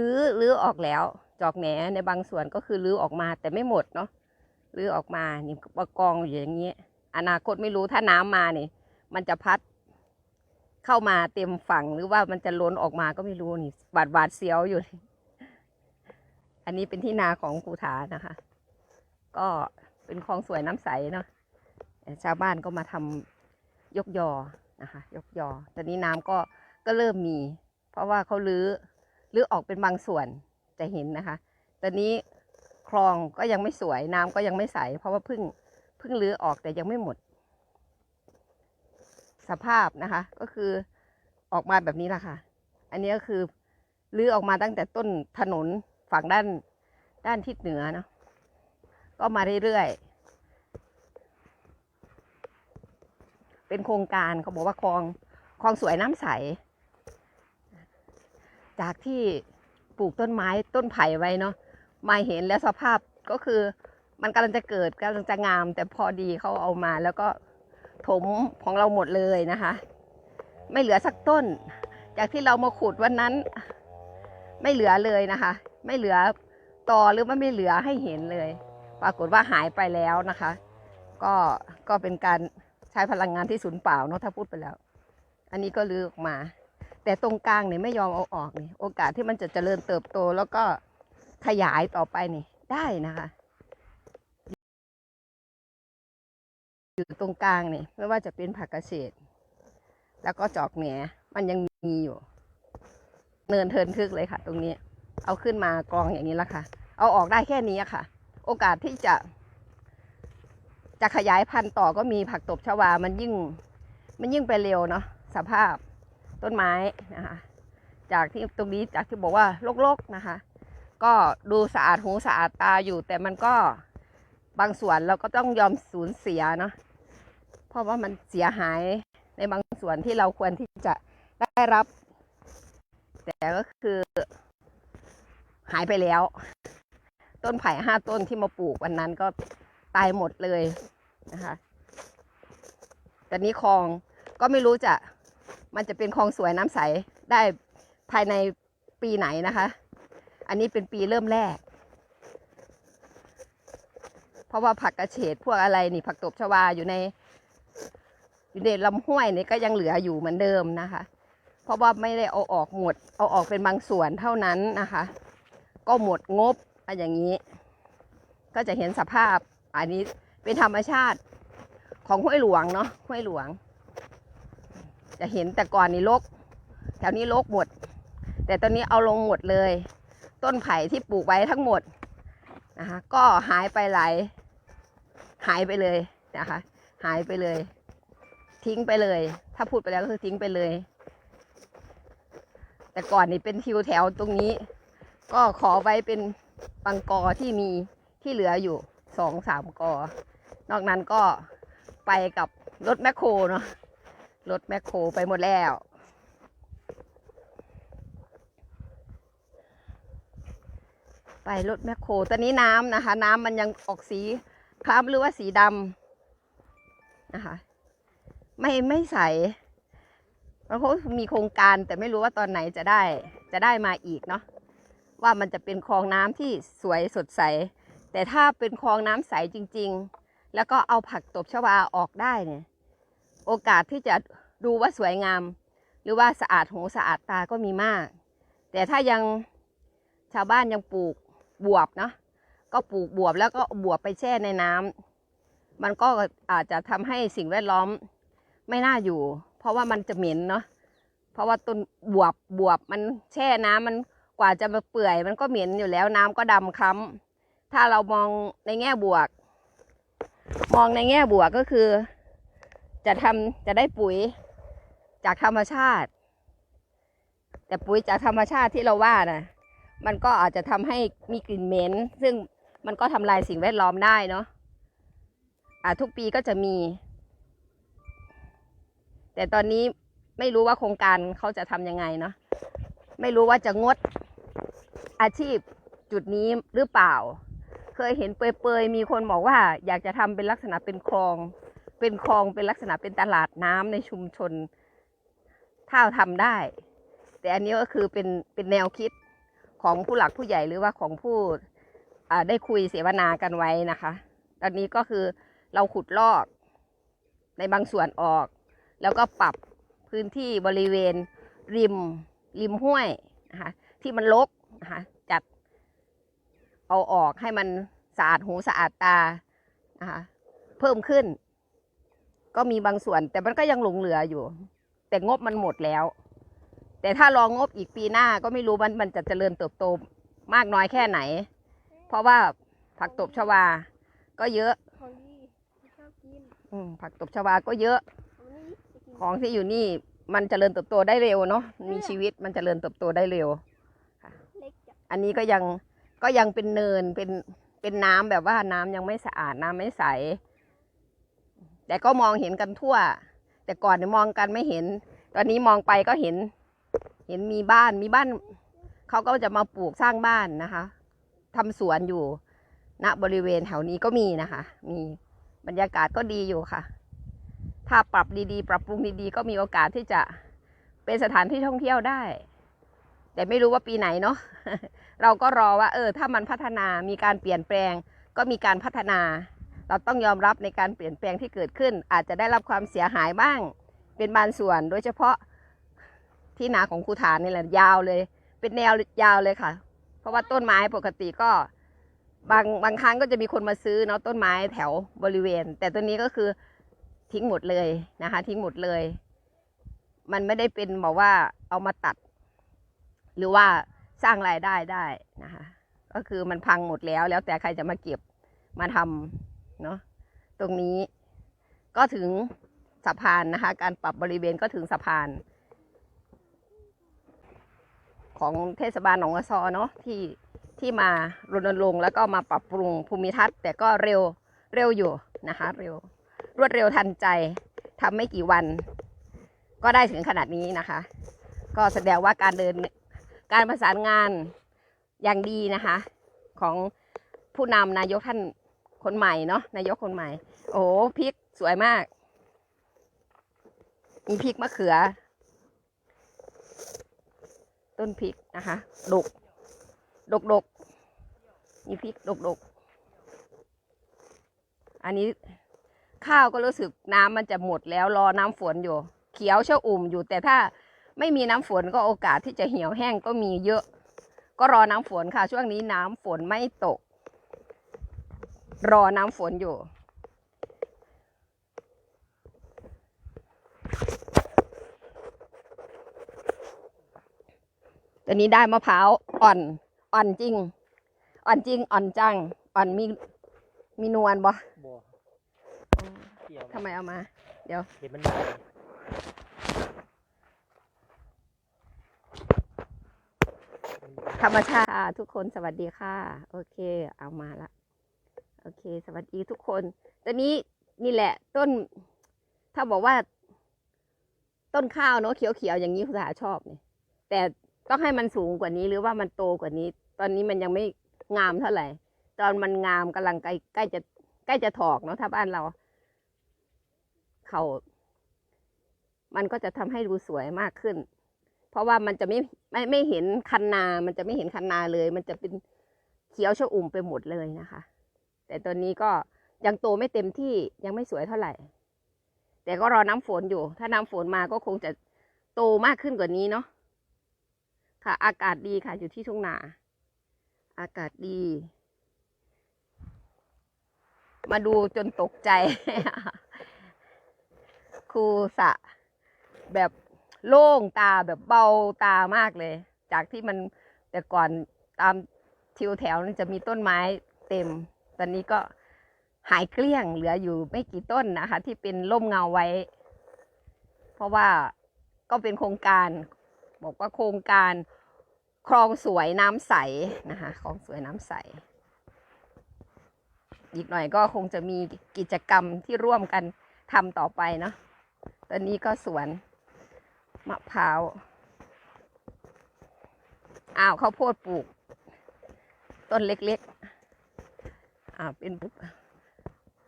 รื้อรื้อออกแล้ว จอกแหนในบางส่วนก็คือรื้อออกมาแต่ไม่หมดเนาะรื้อออกมานี่ประกองอยู่อย่างเงี้ยอนาคตไม่รู้ถ้าน้ำมานี่มันจะพัดเข้ามาเต็มฝั่งหรือว่ามันจะล้นออกมาก็ไม่รู้นี่หวาดหวาดเสียวอยู่ อันนี้เป็นที่นาของครูฐานะคะ ก็เป็นคลองสวยน้ำใสเนาะชาวบ้านก็มาทำยกยอนะคะ ยกยอ ตอนนี้น้ำก็ก็เริ่มมี เพราะว่าเขาลื้อ ลื้อออกเป็นบางส่วนจะเห็นนะคะ ตอนนี้คลองก็ยังไม่สวยน้ำก็ยังไม่ใส เพราะว่าเพิ่งเพิ่งลื้อออกแต่ยังไม่หมด สภาพนะคะ ก็คือออกมาแบบนี้แหละค่ะ อันนี้ก็คือลื้อออกมาตั้งแต่ต้นถนนฝั่งด้านด้านทิศเหนือเนาะก็มาเรื่อยๆเป็นโครงการเขาบอกว่าคลองคลองสวยน้ำใส จากที่ปลูกต้นไม้ต้นไผ่ไว้เนาะมาเห็นแล้วสภาพก็คือมันกำลังจะเกิดกำลังจะงาม แต่พอดีเขาเอามาแล้วก็ถมของเราหมดเลยนะคะ ไม่เหลือสักต้น จากที่เรามาขุดวันนั้น ไม่เหลือเลยนะคะ ไม่เหลือต่อหรือว่าไม่เหลือให้เห็นเลย ปรากฏว่าหายไปแล้วนะคะ ก็ก็เป็นการใช้พลังงานที่สูญเปล่าเนาะถ้าพูดไปแล้ว อันนี้ก็ลือออกมา แต่ตรงกลางเนี่ยไม่ยอมเอาออกนี่โอกาสที่มันจะเจริญเติบโตแล้วก็ขยายต่อไปนี่ได้นะคะอยู่ตรงกลางนี่ไม่ว่าจะเป็นผักเกษตร แล้วก็จอกแหนมันยังมีอยู่ เนินเทินทึกเลยค่ะ ตรงนี้ เอาขึ้นมากองอย่างนี้ละค่ะ เอาออกได้แค่นี้ค่ะ โอกาสที่จะ จะขยายพันธุ์ต่อก็มีผักตบชวา มันยิ่ง มันยิ่งไปเร็วเนาะสภาพ ต้นไม้นะคะ จากที่ตรงนี้จากที่บอกว่าโลกๆนะคะ ก็ดูสะอาดหูสะอาดตาอยู่ แต่มันก็บางส่วนเราก็ต้องยอมสูญเสียเนาะเพราะว่ามันเสียหายในบางส่วนที่เราควรที่จะได้รับ แต่ก็คือหายไปแล้ว ต้นไผ่ห้าต้นที่มาปลูกวันนั้นก็ตายหมดเลยนะคะแต่นี้คลองก็ไม่รู้จะ มันจะเป็นคลองสวยน้ำใสได้ภายในปีไหนนะคะ อันนี้เป็นปีเริ่มแรก เพราะว่าผักกระเฉดพวกอะไรนี่ผักตบชวาอยู่ใน อยู่ในลำห้วยนี่ก็ยังเหลืออยู่เหมือนเดิมนะคะ เพราะว่าไม่ได้เอาออกหมด เอาออกเป็นบางส่วนเท่านั้นนะคะ ก็หมดงบอะไรอย่างนี้ ก็จะเห็นสภาพอันนี้เป็นธรรมชาติของห้วยหลวงเนาะห้วยหลวง จะเห็นแต่ก่อนนี่ลก แถวนี้ลกหมด แต่ตอนนี้เอาลงหมดเลย ต้นไผ่ที่ปลูกไว้ทั้งหมดนะคะก็หายไปหลายหายไปเลยนะคะ หายไปเลย ทิ้งไปเลย ถ้าพูดไปแล้วก็คือทิ้งไปเลย แต่ก่อนนี่เป็นทิวแถวตรงนี้ ก็ขอไว้เป็นบางกอที่มีที่เหลืออยู่สองสามกอ นอกนั้นก็ไปกับรถแมคโครเนาะ รถแมคโครไปหมดแล้ว ไปรถแมคโครตอนนี้น้ำนะคะ น้ำมันยังออกสีคล้ำหรือว่าสีดำนะคะ ไม่ไม่ใสมันคงมีโครงการแต่ไม่รู้ว่าตอนไหนจะได้จะได้มาอีกเนาะว่ามันจะเป็นคลองน้ำที่สวยสดใส แต่ถ้าเป็นคลองน้ำใสจริง ๆ แล้วก็เอาผักตบชวาออกได้เนี่ย โอกาสที่จะดูว่าสวยงาม หรือว่าสะอาดหูสะอาดตาก็มีมาก แต่ถ้ายังชาวบ้านยังปลูกบวบเนาะก็ปลูกบวบแล้วก็บวบไปแช่ในน้ำมันก็อาจจะทำให้สิ่งแวดล้อมไม่น่าอยู่ เพราะว่ามันจะเหม็นเนาะเพราะว่าต้นบวบบวบมันแช่น้ำมันกว่าจะมาเปื่อย มันก็เหม็นอยู่แล้วน้ำก็ดำคล้ำถ้าเรามองในแง่บวก มองในแง่บวกก็คือ จะทำจะได้ปุ๋ยจากธรรมชาติ แต่ปุ๋ยจากธรรมชาติที่เราว่านะมันก็อาจจะทำให้มีกลิ่นเหม็น ซึ่งมันก็ทำลายสิ่งแวดล้อมได้เนาะอาทุกปีก็จะมี แต่ตอนนี้ไม่รู้ว่าโครงการเขาจะทำยังไงเนาะไม่รู้ว่าจะงดอาชีพจุดนี้หรือเปล่า เคยเห็นเปยๆมีคนบอกว่าอยากจะทำเป็นลักษณะเป็นคลอง เป็นคลองเป็นลักษณะเป็นตลาดน้ำในชุมชนถ้าทำได้ แต่อันนี้ก็คือเป็นเป็นแนวคิดของผู้หลักผู้ใหญ่หรือว่าของผู้ได้คุยเสวนากันไว้นะคะ ตอนนี้ก็คือเราขุดลอกในบางส่วนออก แล้วก็ปรับพื้นที่บริเวณ ริม ริมห้วยนะคะที่มันรกนะคะจัดเอาออกให้มันสะอาดหูสะอาดตานะคะเพิ่มขึ้น ก็มีบางส่วน แต่มันก็ยังหลงเหลืออยู่ แต่งบมันหมดแล้ว แต่ถ้ารองงบอีกปีหน้าก็ไม่รู้มันมันจะเจริญเติบโตมากน้อยแค่ไหน เพราะว่าผักตบชวา ก็เยอะของดีชอบกินอืมผักตบชวาก็เยอะของนี้จะกินของที่อยู่นี่มันเจริญเติบโตได้เร็วเนาะมีชีวิตมันเจริญเติบโตได้เร็ว เล็กจับอันนี้ก็ยังก็ยังเป็นเนินเป็นเป็นน้ำแบบว่าน้ำยังไม่สะอาดน้ำไม่ใส แต่ก็มองเห็นกันทั่ว แต่ก่อนเนี่ยมองกันไม่เห็น ตอนนี้มองไปก็เห็น เห็นมีบ้านมีบ้านเขาก็จะมาปลูกสร้างบ้านนะคะทำสวนอยู่ณบริเวณแถวนี้ก็มีนะคะ มีบรรยากาศก็ดีอยู่ค่ะ ถ้าปรับดีๆ ปรับปรุงดีๆ ก็มีโอกาสที่จะเป็นสถานที่ท่องเที่ยวได้ แต่ไม่รู้ว่าปีไหนเนาะเราก็รอว่า เออ ถ้ามันพัฒนามีการเปลี่ยนแปลง ก็มีการพัฒนา เราต้องยอมรับในการเปลี่ยนแปลงที่เกิดขึ้น อาจจะได้รับความเสียหายบ้าง เป็นบางส่วน โดยเฉพาะที่นาของครูฐานนี่แหละยาวเลย เป็นแนวยาวเลยค่ะ เพราะว่าต้นไม้ปกติก็บางบางครั้งก็จะมีคนมาซื้อเนาะต้นไม้แถวบริเวณ แต่ตัวนี้ก็คือทิ้งหมดเลยนะคะ ทิ้งหมดเลย มันไม่ได้เป็นบอกว่าเอามาตัด หรือว่าสร้างรายได้ได้นะคะ ก็คือมันพังหมดแล้วแล้วแต่ใครจะมาเก็บมาทำ เนาะตรงนี้ก็ถึงสะพานนะคะ การปรับบริเวณก็ถึงสะพาน ของเทศบาลหนองกระซอเนาะที่ที่มารณรงค์แล้วก็มาปรับปรุงภูมิทัศน์ แต่ก็เร็วเร็วอยู่นะคะ เร็ว รวดเร็วทันใจทำไม่กี่วัน ก็ได้ถึงขนาดนี้นะคะ ก็แสดงว่าการเดินการประสานงานอย่างดีนะคะ ของผู้นำนายกท่าน คนใหม่เนาะนายกคนใหม่ โอ้พริกสวยมาก มีพริกมะเขือ ต้นพริกนะคะดกดกดกมีพริกดกดกอันนี้ข้าวก็รู้สึกน้ำมันจะหมดแล้วรอน้ำฝนอยู่ เขียวเช่าอุ่มอยู่ แต่ถ้าไม่มีน้ำฝนก็โอกาสที่จะเหี่ยวแห้งก็มีเยอะ ก็รอน้ำฝนค่ะ ช่วงนี้น้ำฝนไม่ตก รอน้ำฝนอยู่ ตัวนี้ได้มะพร้าวอ่อน อ่อนจริง อ่อนจริง อ่อนจัง อ่อนมี มีนวลบ่บัวเกี่ยวทำไมเอามา เดี๋ยว เห็นมันได้ธรรมชาติทุกคนสวัสดีค่ะ โอเค เอามาละโอเค สวัสดีทุกคนตัวนี้นี่แหละ ต้น ถ้าบอกว่า ต้นข้าวเนาะเขียวๆอย่างนี้คุณสาชอบเนี่ยแต่ต้องให้มันสูงกว่านี้หรือว่ามันโตกว่านี้ ตอนนี้มันยังไม่งามเท่าไหร่ ตอนมันงามกำลังใกล้ใกล้จะใกล้จะถอกเนาะถ้าบ้านเรา เขามันก็จะทำให้ดูสวยมากขึ้น เพราะว่ามันจะไม่ไม่ไม่เห็นคันนา มันจะไม่เห็นคันนาเลย มันจะเป็นเขียวชอุ่มไปหมดเลยนะคะ แต่ตัวนี้ก็ยังโตไม่เต็มที่ยังไม่สวยเท่าไหร่ แต่ก็รอน้ำฝนอยู่ ถ้าน้ำฝนมาก็คงจะโตมากขึ้นกว่านี้เนาะค่ะ อากาศดีค่ะ อยู่ที่ทุ่งนา อากาศดี มาดูจนตกใจ ครูสะ แบบโล่งตาแบบเบาตามากเลย จากที่มันแต่ก่อนตามทิวแถวนั้นจะมีต้นไม้เต็ม ตอนนี้ก็หายเกลี้ยงเหลืออยู่ไม่กี่ต้นนะคะ ที่เป็นร่มเงาไว้ เพราะว่าก็เป็นโครงการ บอกว่าโครงการคลองสวยน้ำใสนะคะคลองสวยน้ำใส อีกหน่อยก็คงจะมีกิจกรรมที่ร่วมกันทำต่อไปเนาะตอนนี้ก็สวนมะพร้าวอ้าวข้าวโพดปลูก ต้นเล็กๆ อ่าเป็น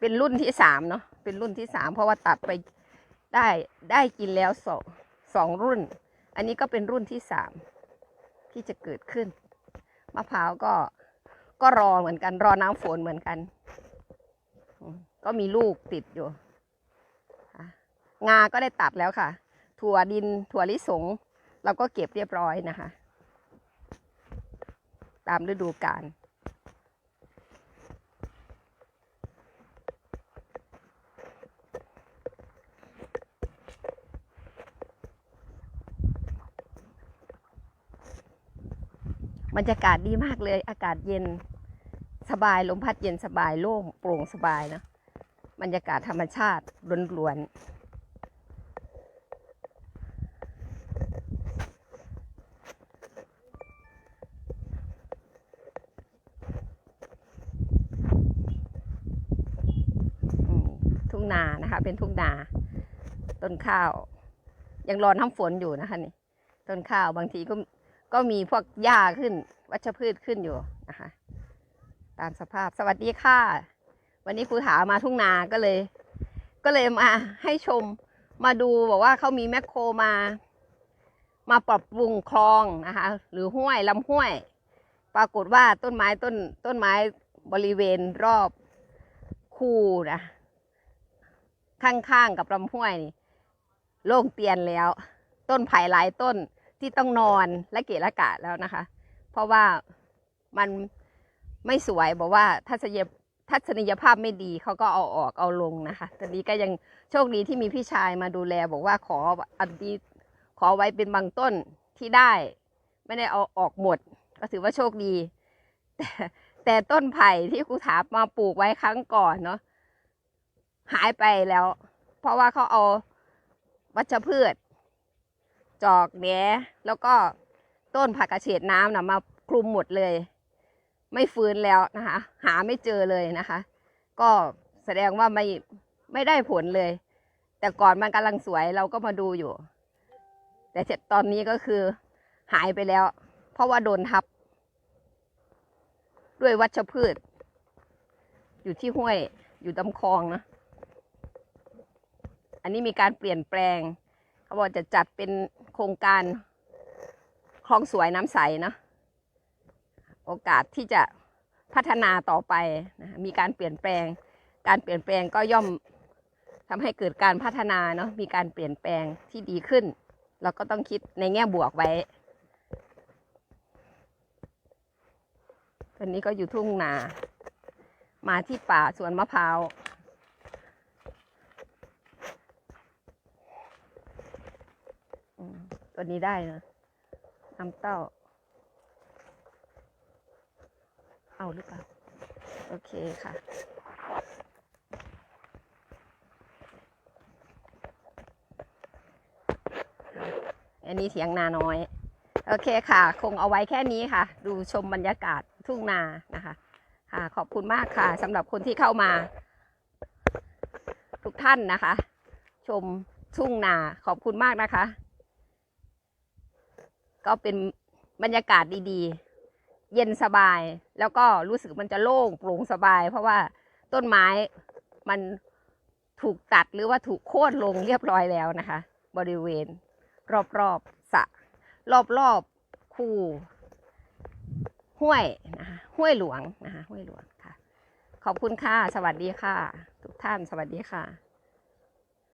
เป็นรุ่นที่สามเนาะเป็นรุ่นที่สามเพราะว่าตัดไปได้ได้กินแล้วสองสองรุ่น อันนี้ก็เป็นรุ่นที่สามที่จะเกิดขึ้นมะพร้าวก็ก็รอเหมือนกัน รอน้ำฝนเหมือนกัน ก็มีลูกติดอยู่ งาก็ได้ตัดแล้วค่ะ ถั่วดินถั่วลิสง เราก็เก็บเรียบร้อยนะคะ ตามฤดูกาล บรรยากาศดีมากเลย อากาศเย็นสบายลมพัดเย็นสบายโล่งโปร่งสบายนะบรรยากาศธรรมชาติล้วนๆทุ่งนานะคะ เป็นทุ่งนา ต้นข้าว ยังรอน้ำฝนอยู่นะคะนี่ ต้นข้าวบางทีก็ ก็มีพวกหญ้าขึ้น วัชพืชขึ้นอยู่นะคะ ตามสภาพสวัสดีค่ะ วันนี้ครูถามาทุ่งนาก็เลย ก็เลยมาให้ชมมาดูบอกว่าเขามีแมคโครมา มาปรับปรุงคลองนะคะ หรือห้วยลำห้วย ปรากฏว่าต้นไม้ต้นต้นไม้บริเวณรอบคูนะข้างๆกับลำห้วยนี่โล่งเตียนแล้ว ต้นไผ่หลายต้น ที่ต้องนอนและเกะละกะแล้วนะคะ เพราะว่ามันไม่สวยบอกว่าทัศนียทัศนียภาพไม่ดีเขาก็เอาออกเอาลงนะคะตอนนี้ก็ยังโชคดีที่มีพี่ชายมาดูแลบอกว่าขออันดีขอไว้เป็นบางต้นที่ได้ ไม่ได้เอาออกหมด ก็ถือว่าโชคดี แต่แต่ต้นไผ่ที่ครูถามาปลูกไว้ครั้งก่อนเนาะหายไปแล้ว เพราะว่าเขาเอาวัชพืช จอกแหนแล้วก็ต้นผักกระเฉดน้ำนะมาคลุมหมดเลย ไม่ฟื้นแล้วนะคะ หาไม่เจอเลยนะคะ ก็แสดงว่าไม่ไม่ได้ผลเลย แต่ก่อนมันกำลังสวยเราก็มาดูอยู่ แต่ตอนนี้ก็คือหายไปแล้ว เพราะว่าโดนทับ ด้วยวัชพืช อยู่ที่ห้วยอยู่ตำคลองนะ อันนี้มีการเปลี่ยนแปลง เขาบอกจะจัดเป็น โครงการคลองสวยน้ำใสเนาะโอกาสที่จะพัฒนาต่อไปนะมีการเปลี่ยนแปลง การเปลี่ยนแปลงก็ย่อมทำให้เกิดการพัฒนาเนาะมีการเปลี่ยนแปลงที่ดีขึ้น เราก็ต้องคิดในแง่บวกไว้ตอนนี้ก็อยู่ทุ่งนา มาที่ป่าสวนมะพร้าว อืม ตัวนี้ได้นะน้ำเต้า เอาหรือเปล่า โอเคค่ะ อันนี้เถียงนาน้อย โอเคค่ะ คงเอาไว้แค่นี้ค่ะ ดูชมบรรยากาศทุ่งนานะคะ ค่ะ ขอบคุณมากค่ะสำหรับคนที่เข้ามา ทุกท่านนะคะ ชมทุ่งนาขอบคุณมากนะคะ ก็เป็นบรรยากาศดีๆ เย็นสบาย แล้วก็รู้สึกมันจะโล่งโปร่งสบาย เพราะว่าต้นไม้มันถูกตัดหรือว่าถูกโค่นลงเรียบร้อยแล้วนะคะ บริเวณ รอบๆสะรอบๆคูห้วยนะคะห้วยหลวงนะคะห้วยหลวงค่ะ ขอบคุณค่ะ สวัสดีค่ะ ทุกท่านสวัสดีค่ะ